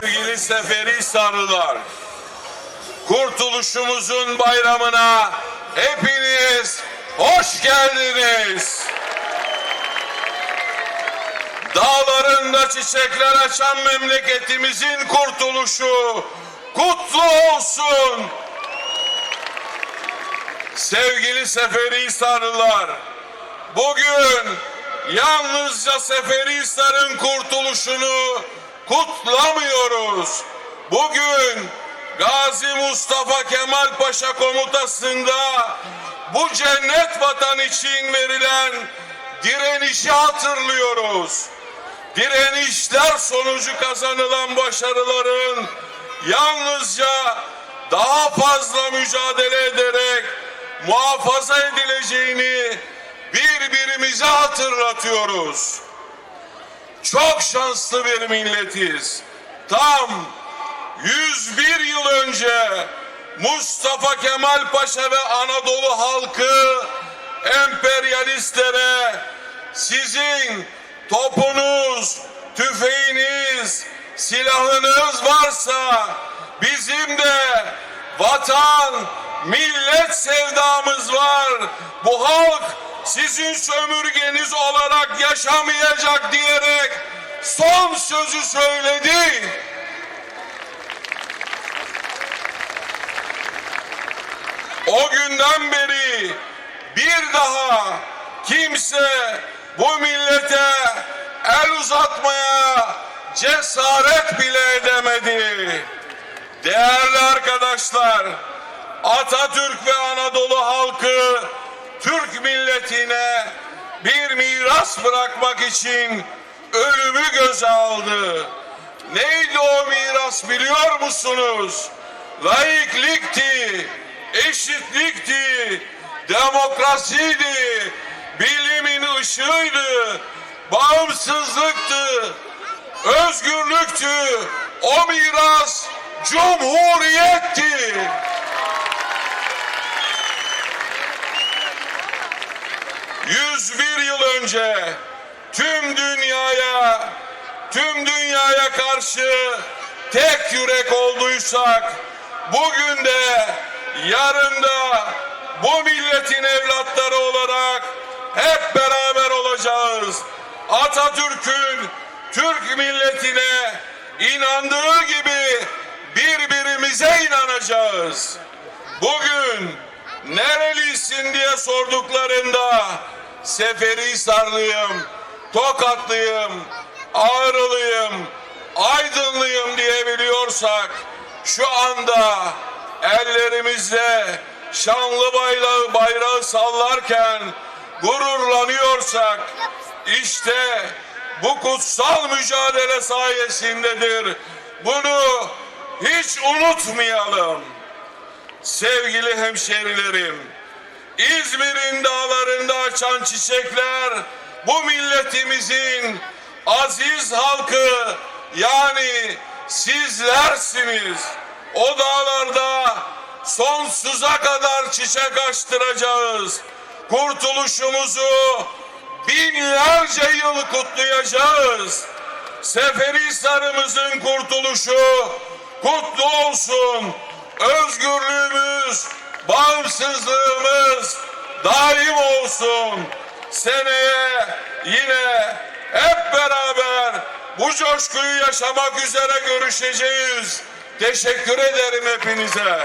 Sevgili Seferihisarlılar, kurtuluşumuzun bayramına hepiniz hoş geldiniz. Dağlarında çiçekler açan memleketimizin kurtuluşu kutlu olsun. Sevgili Seferihisarlılar, bugün yalnızca Seferihisar'ın kurtuluşunu kutlamıyoruz. Bugün Gazi Mustafa Kemal Paşa komutasında bu cennet vatan için verilen direnişi hatırlıyoruz. Direnişler sonucu kazanılan başarıların yalnızca daha fazla mücadele ederek muhafaza edileceğini birbirimize hatırlatıyoruz. Çok şanslı bir milletiz. Tam 101 yıl önce Mustafa Kemal Paşa ve Anadolu halkı emperyalistlere sizin topunuz, tüfeğiniz, silahınız varsa bizim de vatan, millet sevdamız var. Bu halk sizin sömürgeniz olarak yaşamayacak diyerek son sözü söyledi. O günden beri bir daha kimse bu millete el uzatmaya cesaret bile edemedi. Değerli arkadaşlar, Atatürk ve Anadolu halkı Türk milletine bir miras bırakmak için ölümü göze aldı. Neydi o miras biliyor musunuz? Laiklikti, eşitlikti, demokrasiydi, bilimin ışığıydı, bağımsızlıktı, özgürlüktü. O miras cumhuriyetti. Yüz bir yıl önce tüm dünyaya, tüm dünyaya karşı tek yürek olduysak, bugün de, yarın da bu milletin evlatları olarak hep beraber olacağız. Atatürk'ün Türk milletine inandığı gibi birbirimize inanacağız. Bugün nerelisin diye sorduklarında Seferihisarlıyım, Tokatlıyım, Ağrılıyım, Aydınlıyım diyebiliyorsak şu anda ellerimizde şanlı bayrağı, bayrağı sallarken gururlanıyorsak işte bu kutsal mücadele sayesindedir. Bunu hiç unutmayalım. Sevgili hemşerilerim, İzmir'in dağlarında açan çiçekler bu milletimizin aziz halkı yani sizlersiniz. O dağlarda sonsuza kadar çiçek açtıracağız. Kurtuluşumuzu binlerce yıl kutlayacağız. Seferihisar'ımızın kurtuluşu kutlu olsun. Özgürlüğümüz, bağımsızlığımız daim olsun. Seneye yine hep beraber bu coşkuyu yaşamak üzere görüşeceğiz. Teşekkür ederim hepinize.